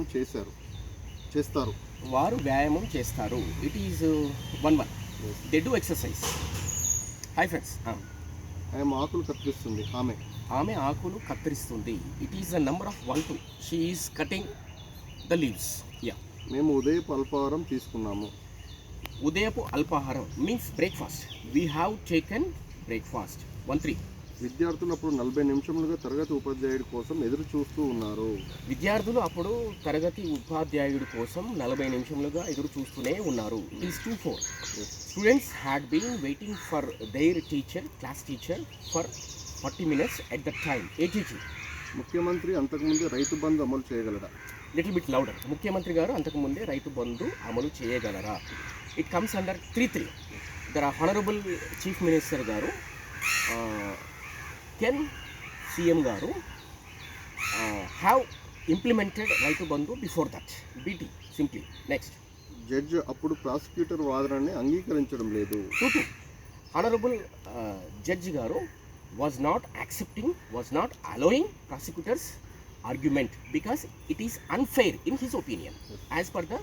వ్యాయామం చేశారు. చేస్తారు. వారు వ్యాయామం చేస్తారు. It is one one they do exercise hi friends ఆమె ఆకులు కత్తిరిస్తుంది. ఆమె. ఆమె ఆకులు కత్తిరిస్తుంది. It is the number of one two she is cutting the leaves yeah మేము ఉదయపు అల్పాహారం తీసుకున్నాము. ఉదయపు అల్పాహారం means breakfast we have taken breakfast one three విద్యార్థులు అప్పుడు నలభై నిమిషములుగా తరగతి ఉపాధ్యాయుడి కోసం ఎదురు చూస్తూ ఉన్నారు. విద్యార్థులు అప్పుడు తరగతి ఉపాధ్యాయుడి కోసం నలభై నిమిషములుగా ఎదురు చూస్తూనే ఉన్నారు. Is two four students had been waiting for their teacher class teacher for forty minutes at the time ATT ముఖ్యమంత్రి అంతకుముందు రైతు బంధు అమలు చేయగలడా? లిటిల్ బిట్ లౌడర్ ముఖ్యమంత్రి గారు అంతకుముందే రైతు బంధు అమలు చేయగలరా? It comes under three three the honourable chief minister గారు కెన్ సీఎం గారు have implemented Rythu Bandhu before that BT simply next judge అప్పుడు ప్రాసిక్యూటర్ వాదనని అంగీకరించడం లేదు. హానరబుల్ జడ్జి గారు was not accepting was not allowing prosecutor's argument because it is unfair in his opinion as per the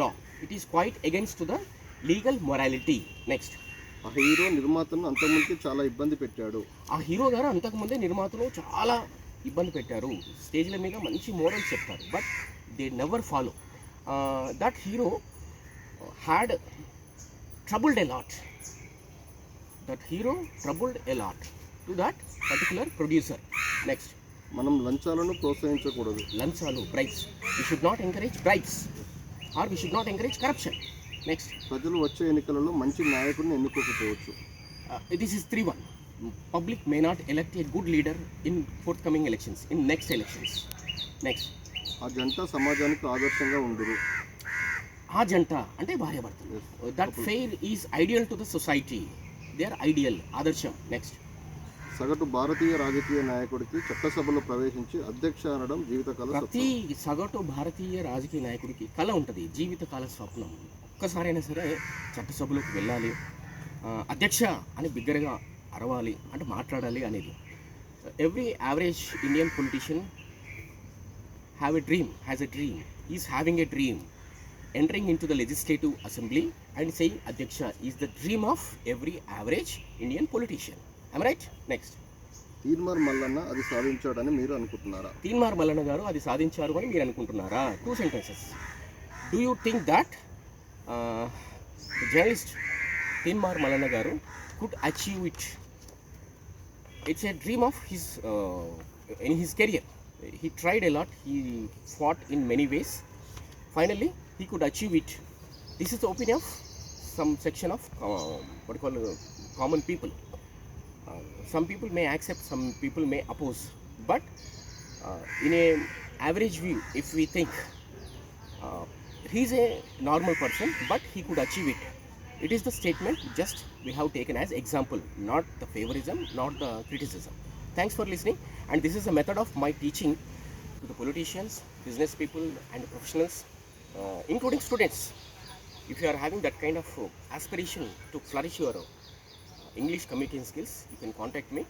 law it is quite against to the legal morality next ఆ hero నిర్మాతను అంతకుముందుకే చాలా ఇబ్బంది పెట్టాడు. ఆ hero గారు అంతకుముందే నిర్మాతలు చాలా ఇబ్బంది పెట్టారు. స్టేజ్ల మీద మంచి మోరల్స్ చెప్తారు. But they never follow that hero had troubled a lot that hero troubled a lot to that particular producer next మనం లంచాలను ప్రోత్సహించకూడదు. లంచాలు bribes we should not encourage bribes or we should not encourage corruption next ప్రజలు వచ్చే ఎన్నికలలో మంచి నాయకుడిని ఎన్నుకోకపోవచ్చు. Uh, this is 3 1. Public may not elect a good leader in forthcoming elections, in next elections. Next. ఆ జంట సమాజానికి ఆదర్శంగా ఉండురు ఆ జంట అంటే భార్యాభర్తలు that fair is ideal to the society they are ideal ఆదర్శం. నెక్స్ట్ సగటు భారతీయ రాజకీయ నాయకుడికి చట్టసభలో ప్రవేశించి అధ్యక్ష అనడం జీవితకాల ప్రతి. సగటు భారతీయ రాజకీయ నాయకుడికి కళ ఉంటుంది. జీవితకాల స్వప్నం. ఒక్కసారైనా సరే చట్టసభలోకి వెళ్ళాలి అధ్యక్ష అని బిగ్గరగా అరవాలి అంటే మాట్లాడాలి అనేది every average Indian politician have a dream has a dream is having a dream entering into the legislative assembly and saying Adhyaksha is the dream of every average Indian politician. Am I right? Next. Teenmaar Mallanna అది సాధించాడని మీరు అనుకుంటున్నారా తీన్మార్ మల్లన్న గారు అది సాధించారు అని మీరు అనుకుంటున్నారా two sentences do you think that journalist Teenmar Mallanna garu could achieve it it's a dream of his in his career he tried a lot he fought in many ways finally he could achieve it this is the opinion of some section of uh, what you call uh, common people uh, some people may accept some people may oppose but uh, in a average view if we think uh, he's a normal person but he could achieve it it is the statement just we have taken as example not the favorism not the criticism thanks for listening and this is a method of my teaching to the politicians, business people, and professionals, uh, including students. If you are having that kind of uh, aspiration to flourish your uh, English communication skills, you can contact me.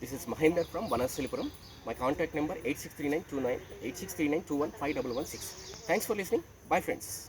This is Mahendra from Vanasilipuram. My contact number 863929 863921 5116. Thanks for listening. Bye, friends.